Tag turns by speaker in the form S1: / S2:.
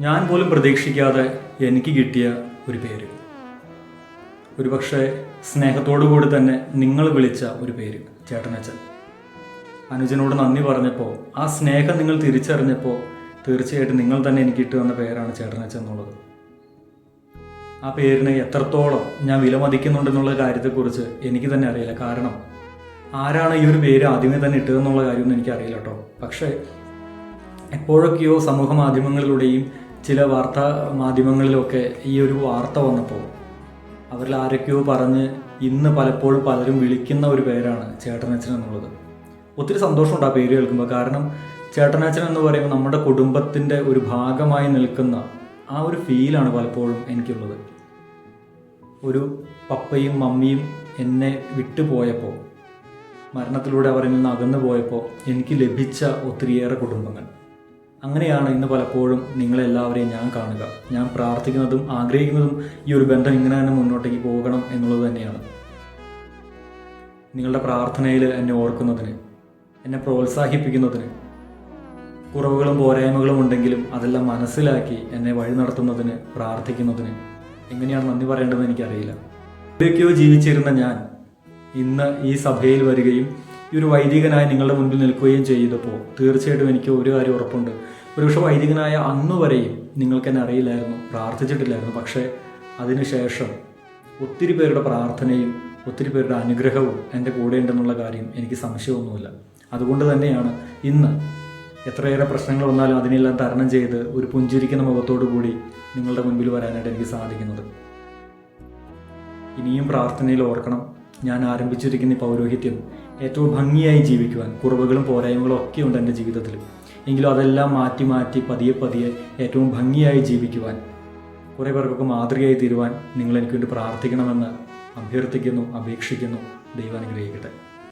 S1: ഞാൻ പോലും പ്രതീക്ഷിക്കാതെ എനിക്ക് കിട്ടിയ ഒരു പേര്. ഒരു പക്ഷേ സ്നേഹത്തോടു കൂടി തന്നെ നിങ്ങൾ വിളിച്ച ഒരു പേര് ചേട്ടനച്ചൻ അനുജനോട് നന്ദി പറഞ്ഞപ്പോൾ ആ സ്നേഹം നിങ്ങൾ തിരിച്ചറിഞ്ഞപ്പോൾ തീർച്ചയായിട്ടും നിങ്ങൾ തന്നെ എനിക്ക് ഇട്ട് വന്ന പേരാണ് ചേട്ടനച്ചൻ എന്നുള്ളത്. ആ പേരിനെ എത്രത്തോളം ഞാൻ വിലമതിക്കുന്നുണ്ടെന്നുള്ള കാര്യത്തെക്കുറിച്ച് എനിക്ക് തന്നെ അറിയില്ല. കാരണം ആരാണ് ഈ ഒരു പേര് ആദ്യമേ തന്നെ ഇട്ടതെന്നുള്ള കാര്യമൊന്നും എനിക്കറിയില്ല കേട്ടോ. പക്ഷേ എപ്പോഴൊക്കെയോ സമൂഹ മാധ്യമങ്ങളിലൂടെയും ചില വാർത്താ മാധ്യമങ്ങളിലൊക്കെ ഈ ഒരു വാർത്ത വന്നപ്പോൾ അവരിൽ ആരൊക്കെയോ പറഞ്ഞ് ഇന്ന് പലപ്പോഴും പലരും വിളിക്കുന്ന ഒരു പേരാണ് ചേട്ടനച്ചൻ എന്നുള്ളത്. ഒത്തിരി സന്തോഷമുണ്ട് ആ പേര് കേൾക്കുമ്പോൾ. കാരണം ചേട്ടനച്ഛൻ എന്ന് പറയുമ്പോൾ നമ്മുടെ കുടുംബത്തിന്റെ ഒരു ഭാഗമായി നിൽക്കുന്ന ആ ഒരു ഫീലാണ് പലപ്പോഴും എനിക്കുള്ളത്. ഒരു പപ്പയും മമ്മിയും എന്നെ വിട്ടുപോയപ്പോൾ മരണത്തിലൂടെ അവരിൽ നിന്ന് അകന്നു പോയപ്പോൾ എനിക്ക് ലഭിച്ച ഒത്തിരിയേറെ കുടുംബങ്ങൾ. അങ്ങനെയാണ് ഇന്ന് പലപ്പോഴും നിങ്ങളെല്ലാവരെയും ഞാൻ കാണുക. ഞാൻ പ്രാർത്ഥിക്കുന്നതും ആഗ്രഹിക്കുന്നതും ഈ ഒരു ബന്ധം ഇങ്ങനെ തന്നെ മുന്നോട്ടേക്ക് പോകണം എന്നുള്ളത് തന്നെയാണ്. നിങ്ങളുടെ പ്രാർത്ഥനയിൽ എന്നെ ഓർക്കുന്നതിന് എന്നെ പ്രോത്സാഹിപ്പിക്കുന്നതിന് കുറവുകളും പോരായ്മകളും ഉണ്ടെങ്കിലും അതെല്ലാം മനസ്സിലാക്കി എന്നെ വഴി നടത്തുന്നതിന് പ്രാർത്ഥിക്കുന്നതിന് എങ്ങനെയാണ് നന്ദി പറയേണ്ടതെന്ന് എനിക്കറിയില്ല. എവിടെയൊക്കെയോ ജീവിച്ചിരുന്ന ഞാൻ ഇന്ന് ഈ സഭയിൽ വരികയും ഈ ഒരു വൈദികനായി നിങ്ങളുടെ മുൻപിൽ നിൽക്കുകയും ചെയ്തപ്പോൾ തീർച്ചയായിട്ടും എനിക്ക് ഒരു കാര്യം ഉറപ്പുണ്ട്. ഒരുപക്ഷെ വൈദികനായ അന്ന് വരെയും നിങ്ങൾക്ക് എന്നെ അറിയില്ലായിരുന്നു പ്രാർത്ഥിച്ചിട്ടില്ലായിരുന്നു. പക്ഷേ അതിനുശേഷം ഒത്തിരി പേരുടെ പ്രാർത്ഥനയും ഒത്തിരി പേരുടെ അനുഗ്രഹവും എന്റെ കൂടെ ഉണ്ടെന്നുള്ള കാര്യം എനിക്ക് സംശയമൊന്നുമില്ല. അതുകൊണ്ട് തന്നെയാണ് ഇന്ന് എത്രയേറെ പ്രശ്നങ്ങൾ വന്നാലും അതിനെല്ലാം തരണം ചെയ്ത് ഒരു പുഞ്ചിരിക്കുന്ന മുഖത്തോടു കൂടി നിങ്ങളുടെ മുൻപിൽ വരാനായിട്ട് എനിക്ക് സാധിക്കുന്നത്. ഇനിയും പ്രാർത്ഥനയിൽ ഓർക്കണം. ഞാൻ ആരംഭിച്ചിരിക്കുന്ന ഈ പൗരോഹിത്യം ഏറ്റവും ഭംഗിയായി ജീവിക്കുവാൻ കുറവുകളും പോരായ്മകളും ഒക്കെ ഉണ്ട് എന്റെ ജീവിതത്തിൽ. എങ്കിലും അതെല്ലാം മാറ്റി മാറ്റി പതിയെ പതിയെ ഏറ്റവും ഭംഗിയായി ജീവിക്കുവാൻ കുറേ പേർക്കൊക്കെ മാതൃകയായി തീരുവാൻ നിങ്ങൾ എനിക്ക് വേണ്ടി പ്രാർത്ഥിക്കണമെന്ന് അഭ്യർത്ഥിക്കുന്നു അപേക്ഷിക്കുന്നു. ദൈവം അനുഗ്രഹിക്കട്ടെ.